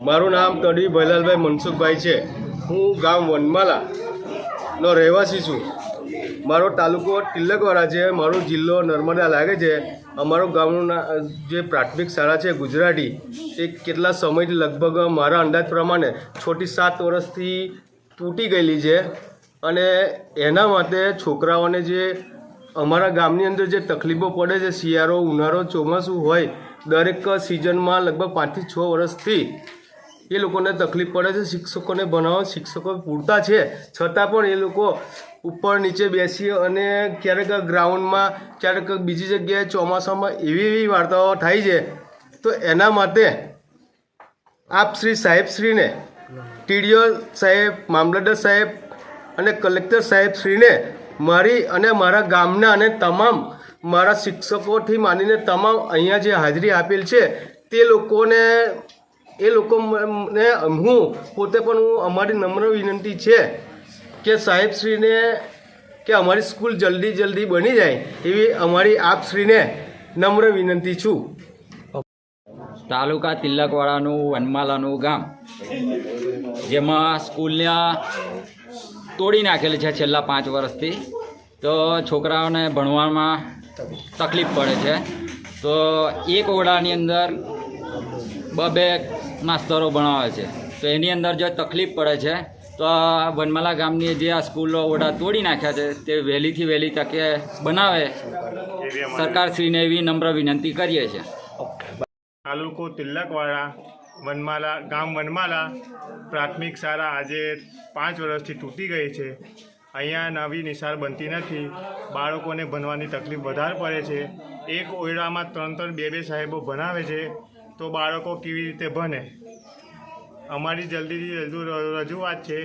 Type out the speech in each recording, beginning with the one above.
મારું નામ તડવી ભૈલાલભાઈ મનસુખભાઈ છે. હું ગામ વનમાલા નો રહેવાસી છું. મારો તાલુકો તિલકવાડા છે. મારો જિલ્લો નર્મદા લાગે છે. અમારું ગામનું જે પ્રાથમિક શાળા છે ગુજરાતી, એ કેટલા સમયથી લગભગ મારા અંદાજ પ્રમાણે છોટી સાત વર્ષથી તૂટી ગયેલી છે. અને એના માટે છોકરાઓને જે અમારા ગામની અંદર જે તકલીફો પડે છે, શિયાળો, ઉનાળો ચોમાસું હોય, દરેક સિઝનમાં લગભગ પાંચથી છ વર્ષથી એ લોકોને તકલીફ પડે છે, શિક્ષકોને ભણાવવા શિક્ષકો પૂરતા છે. છતાં પણ એ લોકો ઉપર નીચે બેસી અને ક્યારેક ગ્રાઉન્ડમાં, ક્યારેક બીજી જગ્યાએ ચોમાસામાં એવી એવી વાર્તાઓ થાય છે. તો એના માટે આપ શ્રી સાહેબશ્રીને ટીડીઓ સાહેબ, મામલતદાર સાહેબ અને કલેક્ટર સાહેબશ્રીને મારી અને મારા ગામના અને તમામ મારા શિક્ષકોથી માનીને તમામ અહીંયા જે હાજરી આપેલ છે, તે લોકોને એ લોકોને હું પોતે પણ હું અમારી નમ્ર વિનંતી છે કે સાહેબશ્રીને કે અમારી સ્કૂલ જલ્દી જલ્દી બની જાય એવી અમારી આપશ્રીને નમ્ર વિનંતી છું. તાલુકા તિલકવાડાનું વનમાલાનું ગામ, જેમાં સ્કૂલને તોડી નાખેલી છે છેલ્લા પાંચ વર્ષથી. તો છોકરાઓને ભણવામાં તકલીફ પડે છે. તો એક ઓરડાની અંદર બબે માસ્તરો ભણાવે છે. તો એની અંદર જો તકલીફ પડે છે, તો આ વનમાલા ગામની જે આ સ્કૂલો ઓડા તોડી નાખ્યા છે, તે વહેલીથી વહેલી તકે બનાવે. સરકારશ્રીને એવી નમ્ર વિનંતી કરીએ છીએ. તાલુકો તિલકવાડા, વનમાલા, ગામ વનમાલા, પ્રાથમિક શાળા આજે પાંચ વર્ષથી તૂટી ગઈ છે. અહીંયા નવી નિશાળ બનતી નથી. બાળકોને ભણવાની તકલીફ વધારે પડે છે. એક ઓરડામાં ત્રણ ત્રણ બે બે સાહેબો ભણાવે છે. તો બાળકો કેવી રીતે ભણે? અમારી જલ્દીથી જલ્દી રજૂઆત છે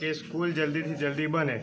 કે સ્કૂલ જલ્દીથી જલ્દી બને.